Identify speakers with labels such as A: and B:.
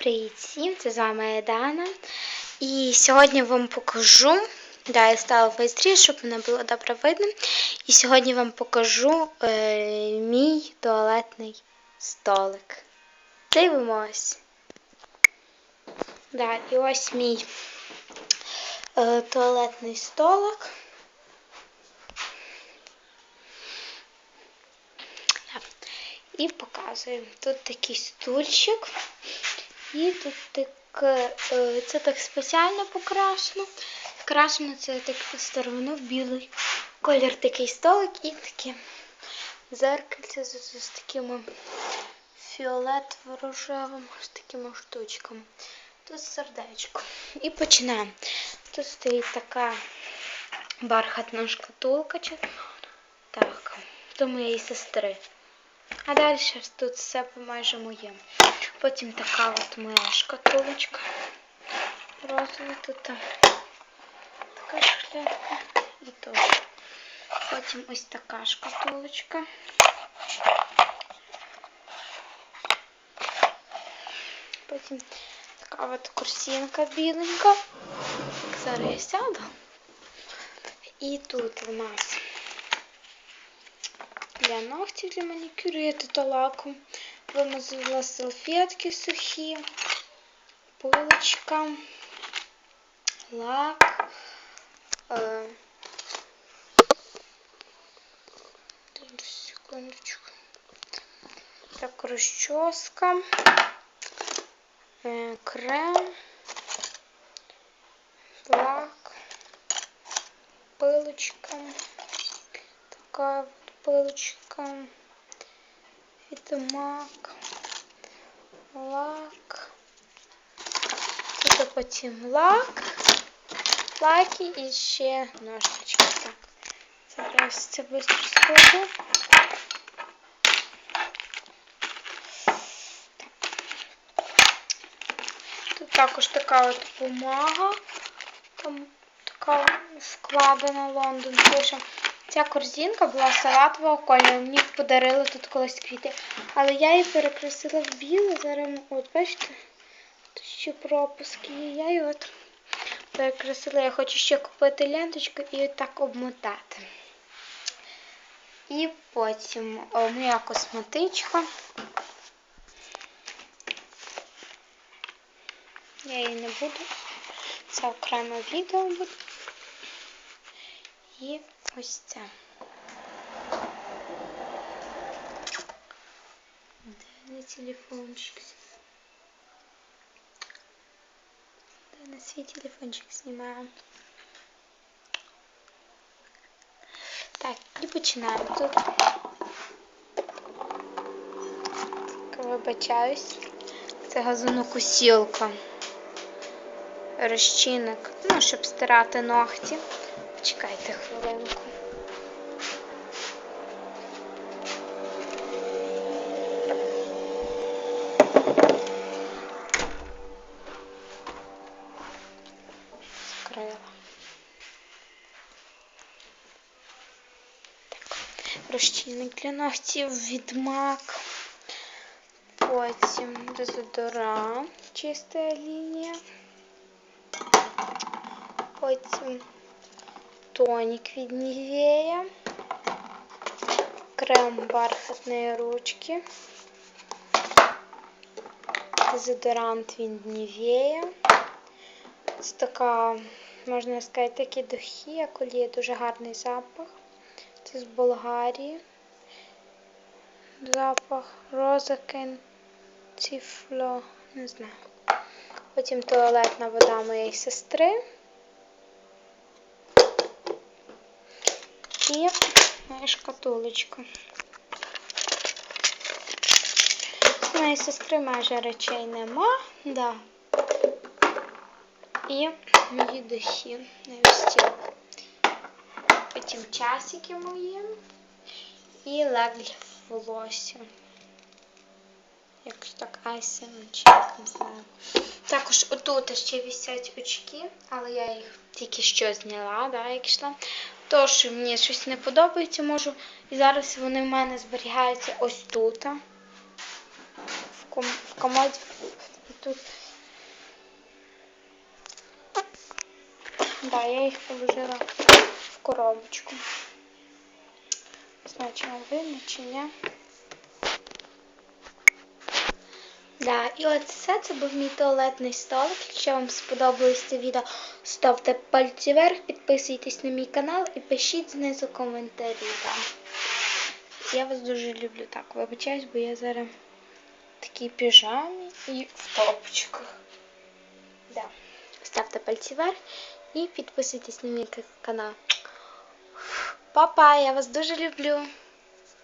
A: Привіт всім! Це з вами Дана. І сьогодні вам покажу. Да, я стала фейстрі, щоб мене було добре видно. І сьогодні вам покажу е, мій туалетний столик. Дивимось. Да, і ось мій е, туалетний столик. І показую. Тут такий стульчик. І тут таке, е, це так спеціально покрашено. Покрашено це так сторону в білий колір такий столик і таке зеркальце з, з, такими фіолетово-рожевими з такими штучками. Тут сердечко. І починаємо. Тут стоїть така бархатна шкатулка. Так, до моєї сестри. А далі тут все майже моє. Потім така от моя шкатулочка. Розова тут там така шляпка і тут. Потім ось така шкатулочка. Потім така от курсинка біленька. Зараз я сяду. І тут у нас для ногтів для манікюру я тут лаком вимазала салфетки сухі, пилочка, лак. Е, секундочку. Так, розчоска, е, крем, лак, пилочка, така пилочка, відмак, лак, тут потім лак, лаки і ще ножнички. Так, зараз це швидко складу. Тут також така от бумага, там така складена Лондон пише. Ця корзинка була салатового кольору. Мені подарили тут колись квіти. Але я її перекрасила в біле. Зараз, от бачите, тут ще пропуски. Я її от перекрасила. Я хочу ще купити ленточку і так обмотати. І потім о, моя косметичка. Я її не буду. Це окреме відео буде. І ось це. Де на телефончик? Де на свій телефончик знімаю? Так, і починаємо тут. Вибачаюсь. Це газонокосілка. Розчинник, ну, щоб стирати ногті. Почекайте хвилинку. Закрила. Так. Розчинник для ногтів відмак. Потім дезодорант, чиста лінія. Потім тонік від Нівея, крем бархатної ручки, дезодорант від Нівея. Це така, можна сказати, такі духи, як олія, дуже гарний запах. Це з Болгарії. Запах Розакен, Ціфло, не знаю. Потім туалетна вода моєї сестри. Моя шкатулочка. У моєї сестри майже речей нема, да. І мої духи стіл. Потім часики мої і лак для волосся. Якось так айсен, чи як не знаю. Також отут ще висять очки, але я їх тільки що зняла, да, як йшла. Тож мені щось не подобається, можу. І зараз вони в мене зберігаються ось тут. В, ком в комоді тут. Да, я їх положила в коробочку. Не знаю, вам видно, чи ні. Да, і от все це був мій туалетний столик. Якщо вам сподобалось це відео, ставте пальці вверх, підписуйтесь на мій канал і пишіть знизу коментарі. Да. Я вас дуже люблю. Так, вибачаюсь, бо я зараз в такій піжамі і в топчиках. Да. Ставте пальці вверх і підписуйтесь на мій канал. Па-па, я вас дуже люблю.